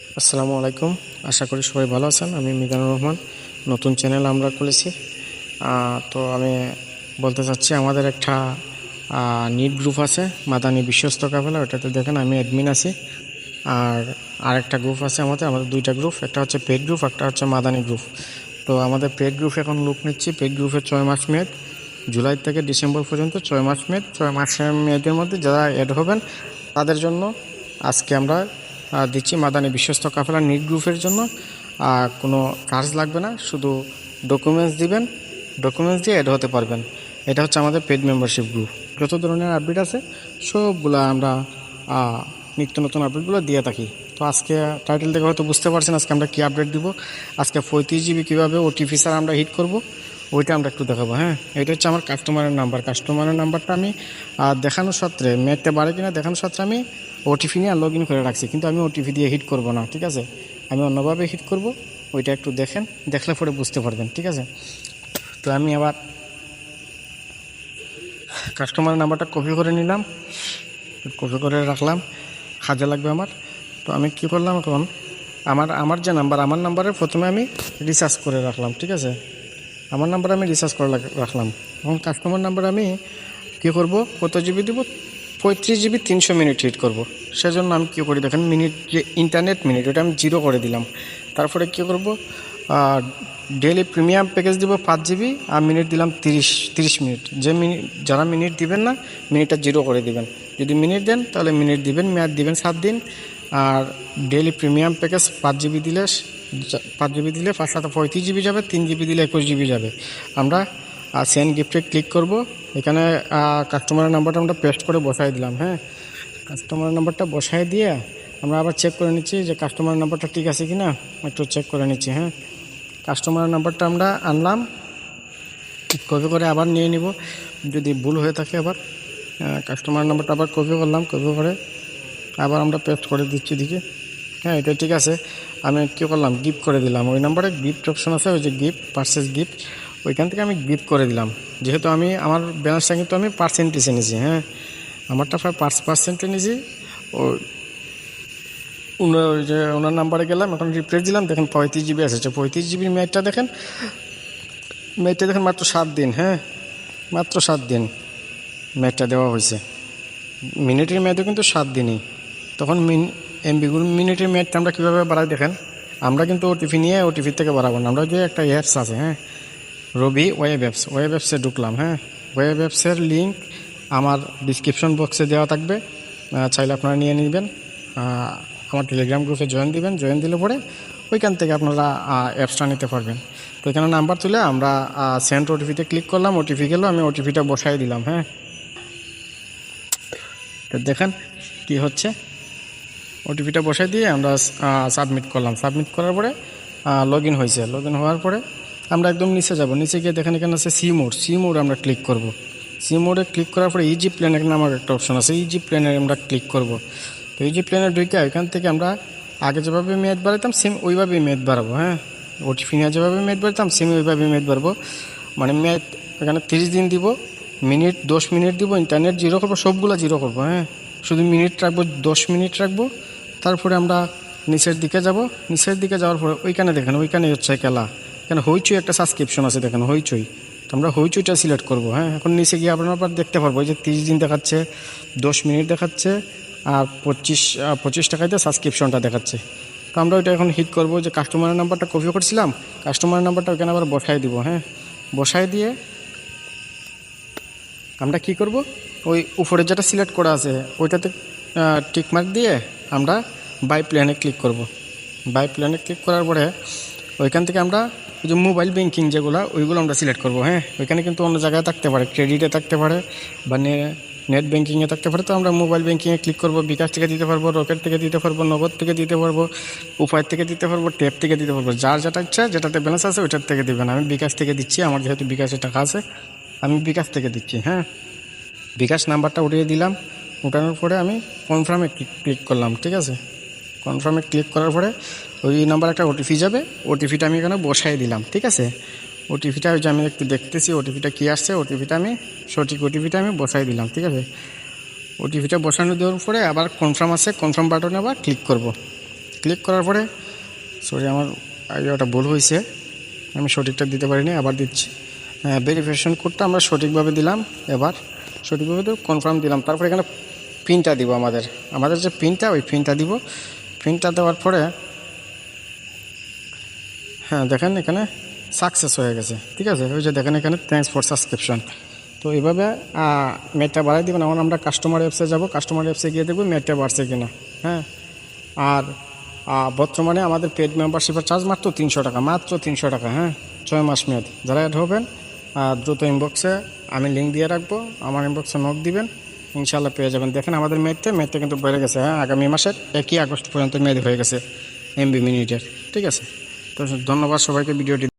আসসালামু আলাইকুম। আশা করি সবাই ভালো আছেন। আমি মিজানুর রহমান, নতুন চ্যানেল আমরা খুলেছি। তো আমি বলতে চাচ্ছি, আমাদের একটা নিট গ্রুপ আছে, মাদানি বিশ্বস্ত কাফেলা, ওটাতে দেখেন আমি অ্যাডমিন আছি। আর আরেকটা গ্রুপ আছে আমাদের আমাদের দুইটা গ্রুপ, একটা হচ্ছে পেড গ্রুপ একটা হচ্ছে মাদানি গ্রুপ তো আমাদের পেড গ্রুপ এখন লুক নিচ্ছি পেড গ্রুপের ছয় মাস মেয়াদ, জুলাই থেকে ডিসেম্বর পর্যন্ত ছয় মাস মেয়াদ, ছয় মাসের মেয়াদের মধ্যে যারা অ্যাড হবেন, তাদের জন্য আজকে আমরা দিচ্ছি। মাদানী বিশ্বস্ত কাফেলা নিট গ্রুপের জন্য। কোনো কাজ লাগবে না, শুধু ডকুমেন্টস দিবেন ডকুমেন্টস দিয়ে অ্যাড হতে পারবেন। এটা হচ্ছে আমাদের পেড মেম্বারশিপ গ্রুপ যত ধরনের আপডেট আছে, সবগুলো আমরা নিত্য নতুন আপডেটগুলো দিয়ে থাকি। তো আজকে টাইটেল থেকে হয়তো বুঝতে পারছেন আজকে আমরা কী আপডেট দিব। আজকে পঁয়ত্রিশ জিবি কীভাবে ওটিপি স্যার আমরা হিট করব, ওইটা আমরা একটু দেখাবো হ্যাঁ? এটা হচ্ছে আমার কাস্টমারের নাম্বার কাস্টমারের নাম্বারটা আমি দেখানোর সত্ত্বে মেটতে পারে কিনা দেখানোর সত্ত্বে আমি ওটিপি নিয়ে লগ ইন করে রাখছি, কিন্তু আমি ওটিপি দিয়ে হিট করব না, ঠিক আছে? আমি অন্যভাবে হিট করব, ওইটা একটু দেখেন, দেখলে পরে বুঝতে পারবেন, ঠিক আছে? তো আমি আবার কাস্টমার নাম্বারটা কপি করে নিলাম কপি করে রাখলাম কাজে লাগবে আমার। তো আমি কি করলাম এখন? আমার আমার যে নাম্বার আমার নাম্বারে প্রথমে আমি রিচার্জ করে রাখলাম, ঠিক আছে? আমার নাম্বার আমি রিচার্জ করে রাখলাম। এখন কাস্টমার নাম্বার আমি কী করব? কত জিবি দিব? পঁয়ত্রিশ জিবি তিনশো মিনিট হিট করব। সেজন্য আমি কী করি, দেখেন মিনিট যে ইন্টারনেট মিনিট ওটা আমি জিরো করে দিলাম। তারপরে কী করব ডেলি প্রিমিয়াম প্যাকেজ দিব পাঁচ জিবি আর মিনিট দিলাম তিরিশ তিরিশ মিনিট। যে মিনিট যারা মিনিট দিবেন না মিনিটটা জিরো করে দিবেন। যদি মিনিট দেন, তাহলে মিনিট দিবেন, মেয়াদ দিবেন সাত দিন। আর ডেলি প্রিমিয়াম প্যাকেজ পাঁচ জিবি দিলে, পাঁচ জিবি দিলে পাঁচ সাথে পঁয়ত্রিশ জিবি যাবে, তিন জিবি দিলে একুশ জিবি যাবে। আমরা সেন্ড গিফটে ক্লিক করব। এখানে কাস্টমারের নাম্বারটা আমরা পেস্ট করে বসাই দিলাম হ্যাঁ? কাস্টমারের নাম্বারটা বসাই দিয়ে আমরা আবার চেক করে নিচ্ছি যে কাস্টমারের নাম্বারটা ঠিক আছে কি না একটু চেক করে নিচ্ছি হ্যাঁ? কাস্টমারের নাম্বারটা আমরা আনলাম। কপি করে আবার নিয়ে নিব। যদি ভুল হয়ে থাকে আবার কাস্টমার নাম্বারটা আবার কপি করলাম কপি করে আবার আমরা পেস্ট করে দিচ্ছি দিকে হ্যাঁ এটা ঠিক আছে। আমি কী করলাম? গিফট করে দিলাম। ওই নাম্বারে গিফট অপশন আছে, ওই যে গিফট পার্সেস গিফট ওইখান থেকে আমি গিফট করে দিলাম। যেহেতু আমি, আমার ব্যালেন্সটা কিন্তু আমি পার্সেন্টেজে নিয়েছি হ্যাঁ। আমারটা প্রায় পাঁচ পার্সেন্টে নিয়েছি। ও যে, ওনার নাম্বারে গেলাম, এখন রিপ্লেস দিলাম, দেখেন পঁয়ত্রিশ জিবি এসেছে। পঁয়ত্রিশ জিবির মেয়াদটা দেখেন মেয়াদটা দেখেন মাত্র সাত দিন হ্যাঁ। মাত্র সাত দিন মেয়াদটা দেওয়া হয়েছে। মিনিটের মেয়াদও কিন্তু সাত দিনই। তখন মিন এমবিগুলো মিনিটের মেয়াদটা আমরা কীভাবে বাড়াই দেখেন? আমরা কিন্তু ওটিপি নিয়ে ওটিপি থেকে বাড়াবো না। আমরা যে একটা অ্যাপস আছে হ্যাঁ। রবি ওয়েব অ্যাপস ওয়েব অ্যাপসে ঢুকলাম হ্যাঁ? ওয়েব অ্যাপসের লিঙ্ক আমার ডিসক্রিপশন বক্সে দেওয়া থাকবে। চাইলে আপনারা নিয়ে নেবেন। আমার টেলিগ্রাম গ্রুপে জয়েন দিবেন। জয়েন দিলে পরে ওইখান থেকে আপনারা অ্যাপসটা নিতে পারবেন। তো এখানে নাম্বার তুলে আমরা সেন্ট ওটিপিতে ক্লিক করলাম। ওটিপি গেলো, আমি ওটিপিটা বসাই দিলাম হ্যাঁ? তো দেখেন কি হচ্ছে। ওটিপিটা বসাই দিয়ে আমরা সাবমিট করলাম। সাবমিট করার পরে লগ ইন হয়েছে। লগ ইন হওয়ার পরে আমরা একদম নিচে যাব। নিচে গিয়ে দেখেন এখানে আছে সি মোড সি মোড আমরা ক্লিক করব। সি মোডে ক্লিক করার পরে ইজি প্ল্যানের নামের একটা অপশন আছে। ইজি প্ল্যানে আমরা ক্লিক করব। তো ইজি প্ল্যানে ঢুকে ওইখান থেকে আমরা আগে যেভাবে মেয়াদ বাড়াতাম সেম ওইভাবেই মেয়াদ বাড়াবো হ্যাঁ? ওটিপি নিয়ে যেভাবে মেয়াদ বাড়াতাম সেম ওইভাবে মেয়াদ বাড়বো। মানে মেয়াদ এখানে তিরিশ দিন দিব, মিনিট, দশ মিনিট দিব ইন্টারনেট জিরো করব, সবগুলো জিরো করব হ্যাঁ? শুধু মিনিট রাখব, দশ মিনিট রাখব। তারপরে আমরা নিচের দিকে যাব। নিচের দিকে যাওয়ার পরে ওইখানে দেখেন ওইখানে হচ্ছে খেলা। এখানে হইচই একটা সাবস্ক্রিপশন আছে, দেখেন হইচই। তো আমরা হইচইটা সিলেক্ট করব হ্যাঁ? এখন নিচে গিয়ে আপনারা আবার দেখতে পারব যে তিরিশ দিন দেখাচ্ছে, দশ মিনিট দেখাচ্ছে, আর পঁচিশ পঁচিশ টাকাতে সাবস্ক্রিপশনটা দেখাচ্ছে। তো আমরা ওইটা এখন হিট করব, যে কাস্টমারের নাম্বারটা কপি করছিলাম কাস্টমারের নাম্বারটা ওইখানে আবার বসাই দিব হ্যাঁ? বসাই দিয়ে আমরা কি করব? ওই উপরে যেটা সিলেক্ট করা আছে, ওইটাতে টিক মার্ক দিয়ে আমরা বাই প্ল্যানে ক্লিক করব। বাই প্ল্যানে ক্লিক করার পরে ওইখান থেকে আমরা যে মোবাইল ব্যাঙ্কিং যেগুলো, ওইগুলো আমরা সিলেক্ট করব হ্যাঁ? ওইখানে কিন্তু অন্য জায়গায় থাকতে পারে ক্রেডিটে থাকতে পারে বা নেট ব্যাংকিংয়ে থাকতে পারে, তো আমরা মোবাইল ব্যাংকিংয়ে ক্লিক করব, বিকাশ থেকে দিতে পারব রকেট থেকে দিতে পারব, নগদ থেকে দিতে পারব, উপায় থেকে দিতে পারব ট্যাপ থেকে দিতে পারব, যার যেটা ইচ্ছা, যেটাতে ব্যালেন্স আছে, ওইটার থেকে দেবেন। আমি বিকাশ থেকে দিচ্ছি, আমার যেহেতু বিকাশের টাকা আছে, আমি বিকাশ থেকে দিচ্ছি হ্যাঁ? বিকাশ নাম্বারটা উঠিয়ে দিলাম, উঠানোর পরে আমি কনফার্মে ক্লিক করলাম, ঠিক আছে? কনফার্মে ক্লিক করার পরে ওই নাম্বার একটা ওটিপি যাবে। ওটিপিটা আমি এখানে বসাই দিলাম, ঠিক আছে? ওটিপিটা ওই যে আমি একটু দেখতেছি ওটিপিটা কী আসছে ওটিপিটা আমি, সঠিক ওটিপিটা আমি বসাই দিলাম, ঠিক আছে? ওটিপিটা বসানো দেওয়ার পরে আবার কনফার্ম আছে কনফার্ম বাটনে আবার ক্লিক করব। ক্লিক করার পরে সরি আমার ওটা ভুল হয়েছে, আমি সঠিকটা দিতে পারিনি, আবার দিচ্ছি। হ্যাঁ ভেরিফিকেশন কোডটা আমরা সঠিকভাবে দিলাম, এবার সঠিকভাবে তো কনফার্ম দিলাম। তারপরে এখানে পিনটা দিব আমাদের। আমাদের যে পিনটা ওই পিনটা দিব। পিনটা দেওয়ার পরে হ্যাঁ দেখেন এখানে সাকসেস হয়ে গেছে, ঠিক আছে? ওই যে দেখেন এখানে থ্যাঙ্কস ফর সাবস্ক্রিপশন তো এইভাবে মেটটা বাড়াই দিবেন। এখন আমরা কাস্টমার অ্যাপসে যাব। কাস্টমার অ্যাপসে গিয়ে দেখব মেটটা বাড়ছে কিনা হ্যাঁ? আর বর্তমানে আমাদের পেড মেম্বারশিপের চার্জ মাত্র তিনশো টাকা, মাত্র তিনশো টাকা হ্যাঁ? ছয় মাস মেয়াদ। যারা অ্যাড হবেন দ্রুত ইনবক্সে আমি লিঙ্ক দিয়ে রাখব। আমার ইনবক্সে নক দিবেন। ইনশাল্লাহ পেয়ে যাবেন। দেখেন আমাদের মেয়েতে মেয়েতে কিন্তু বেড়ে গেছে হ্যাঁ? আগামী মাসের একই আগস্ট পর্যন্ত মেয়েদের হয়ে গেছে এমবি মিনিটের। ঠিক আছে? তো ধন্যবাদ সবাইকে, ভিডিওটি